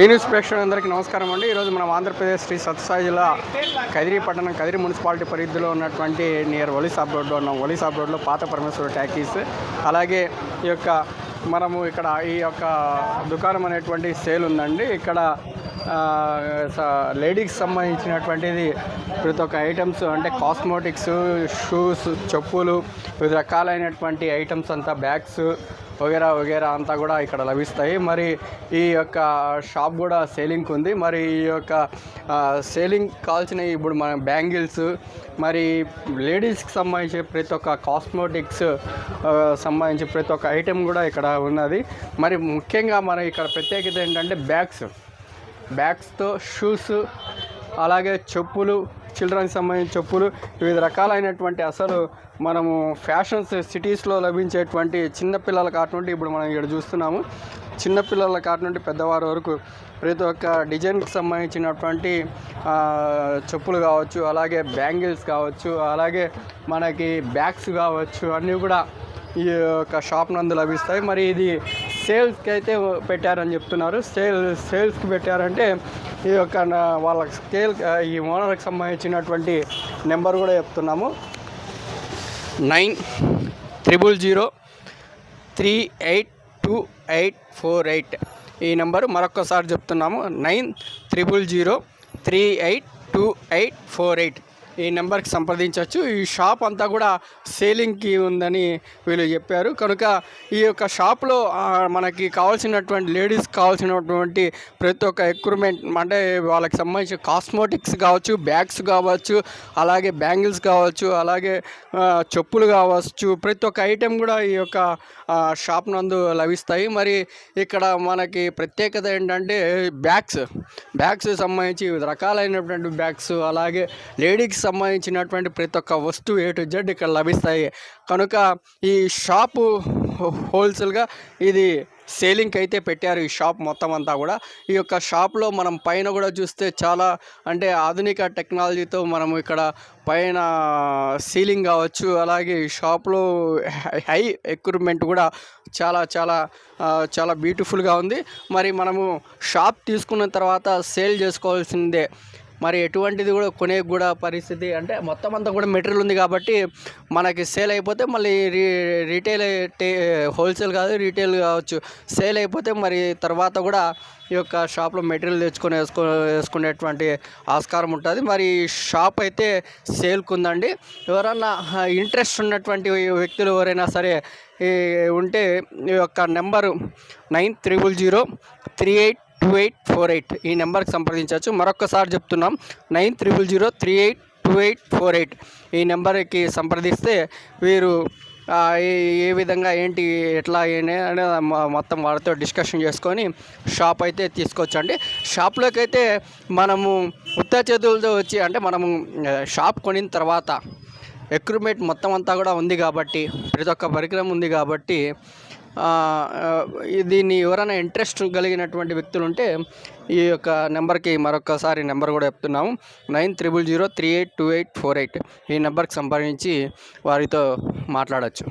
ఈ న్యూస్ ప్రేక్షకులందరికీ నమస్కారం అండి. ఈరోజు మనం ఆంధ్రప్రదేశ్ శ్రీ సత్యసాయి జిల్లా కదిరి పట్టణం కదిరి మున్సిపాలిటీ పరిధిలో ఉన్నటువంటి నియర్ ఒలిసాబ్ రోడ్లో ఉన్నాం. ఒలిసాబ్ రోడ్లో పాత పరమేశ్వర ట్యాకీస్. అలాగే ఈ యొక్క మనము ఇక్కడ ఈ యొక్క దుకాణం అనేటువంటి సేల్ ఉందండి. ఇక్కడ స- లేడీస్కి సంబంధించినటువంటిది ప్రతి ఒక్క ఐటమ్స్ అంటే కాస్మోటిక్స్ షూస్ చెప్పులు వివిధ రకాలైనటువంటి ఐటమ్స్ అంతా బ్యాగ్స్ వగేరా వగేరా అంతా కూడా ఇక్కడ లభిస్తాయి. మరి ఈ యొక్క షాప్ కూడా సేలింగ్ ఉంది. మరి ఈ యొక్క సేలింగ్ కావాల్సిన ఇప్పుడు మన బ్యాంగిల్స్ మరి లేడీస్కి సంబంధించి ప్రతి ఒక్క కాస్మోటిక్స్ సంబంధించి ప్రతి ఒక్క ఐటెం కూడా ఇక్కడ ఉన్నది. మరి ముఖ్యంగా మన ఇక్కడ ప్రత్యేకత ఏంటంటే బ్యాగ్స్. బ్యాగ్స్తో షూస్ అలాగే చెప్పులు చిల్డ్రన్కి సంబంధించిన చెప్పులు వివిధ రకాలైనటువంటి అసలు మనము ఫ్యాషన్స్ సిటీస్లో లభించేటువంటి చిన్నపిల్లల కాటు నుండి ఇప్పుడు మనం ఇక్కడ చూస్తున్నాము. చిన్నపిల్లల కాటు నుండి పెద్దవారి వరకు ప్రతి ఒక్క డిజైన్కి సంబంధించినటువంటి చెప్పులు కావచ్చు అలాగే బ్యాంగిల్స్ కావచ్చు అలాగే మనకి బ్యాగ్స్ కావచ్చు అన్నీ కూడా ఈ యొక్క షాప్ నందు లభిస్తాయి. మరి ఇది సేల్స్కి అయితే పెట్టారని చెప్తున్నారు. సేల్ సేల్స్కి పెట్టారంటే ఈ యొక్క వాళ్ళ స్కేల్ ఈ ఓనర్కి సంబంధించినటువంటి నెంబర్ కూడా చెప్తున్నాము. Nine triple zero three eight two eight four eight ఈ నెంబరు మరొకసారి చెప్తున్నాము. Nine triple zero three eight two eight four eight ఈ నెంబర్కి సంప్రదించవచ్చు. ఈ షాప్ అంతా కూడా సేలింగ్కి ఉందని వీళ్ళు చెప్పారు. కనుక ఈ యొక్క షాప్లో మనకి కావాల్సినటువంటి లేడీస్ కావాల్సినటువంటి ప్రతి ఒక్క ఎక్విప్మెంట్ అంటే వాళ్ళకి సంబంధించిన కాస్మోటిక్స్ కావచ్చు బ్యాగ్స్ కావచ్చు అలాగే బ్యాంగిల్స్ కావచ్చు అలాగే చెప్పులు కావచ్చు ప్రతి ఒక్క ఐటెం కూడా ఈ యొక్క షాప్ నందు లభిస్తాయి. మరి ఇక్కడ మనకి ప్రత్యేకత ఏంటంటే బ్యాగ్స్. బ్యాగ్స్ సంబంధించి వివిధ రకాలైనటువంటి బ్యాగ్స్ అలాగే లేడీస్ సంబంధించినటువంటి ప్రతి ఒక్క వస్తువు ఏ టు జెడ్ ఇక్కడ లభిస్తాయి. కనుక ఈ షాపు హోల్సేల్గా ఇది సేలింగ్కి అయితే పెట్టారు ఈ షాప్ మొత్తం అంతా కూడా. ఈ యొక్క షాప్లో మనం పైన కూడా చూస్తే చాలా అంటే ఆధునిక టెక్నాలజీతో మనం ఇక్కడ పైన సీలింగ్ కావచ్చు అలాగే ఈ షాప్లో హై ఎక్విప్మెంట్ కూడా చాలా చాలా చాలా బ్యూటిఫుల్గా ఉంది. మరి మనము షాప్ తీసుకున్న తర్వాత సేల్ చేసుకోవాల్సిందే. మరి ఎటువంటిది కూడా కొనే కూడా పరిస్థితి అంటే మొత్తం అంతా కూడా మెటీరియల్ ఉంది కాబట్టి మనకి సేల్ అయిపోతే మళ్ళీ రీ రీటైల్ టే హోల్సేల్ కాదు రీటైల్ కావచ్చు. సేల్ అయిపోతే మరి తర్వాత కూడా ఈ యొక్క షాప్లో మెటీరియల్ తెచ్చుకొని వేసుకో వేసుకునేటువంటి ఆస్కారం ఉంటుంది. మరి షాప్ అయితే సేల్కు ఉందండి. ఎవరన్నా ఇంట్రెస్ట్ ఉన్నటువంటి వ్యక్తులు ఎవరైనా సరే ఉంటే ఈ యొక్క number nine triple zero three eight two eight four eight ఈ నెంబర్కి సంప్రదించవచ్చు. మరొకసారి చెప్తున్నాం nine triple zero three eight two eight four eight ఈ నెంబర్కి సంప్రదిస్తే వీరు ఏ విధంగా ఏంటి ఎట్లా అనేది మొత్తం వాళ్ళతో డిస్కషన్ చేసుకొని షాప్ అయితే తీసుకొచ్చండి. షాప్లోకి అయితే మనము ఉత్త చేతులతో వచ్చి అంటే మనము షాప్ కొనిన తర్వాత ఎక్విప్మెంట్ మొత్తం అంతా కూడా ఉంది కాబట్టి ప్రతి ఒక్క పరికరం ఉంది కాబట్టి దీన్ని ఎవరైనా ఇంట్రెస్ట్ కలిగినటువంటి వ్యక్తులు ఉంటే ఈ యొక్క నెంబర్కి మరొకసారి నెంబర్ కూడా చెప్తున్నాము. Nine triple zero three eight two eight four eight ఈ నెంబర్కి సంప్రదించి వారితో మాట్లాడచ్చు.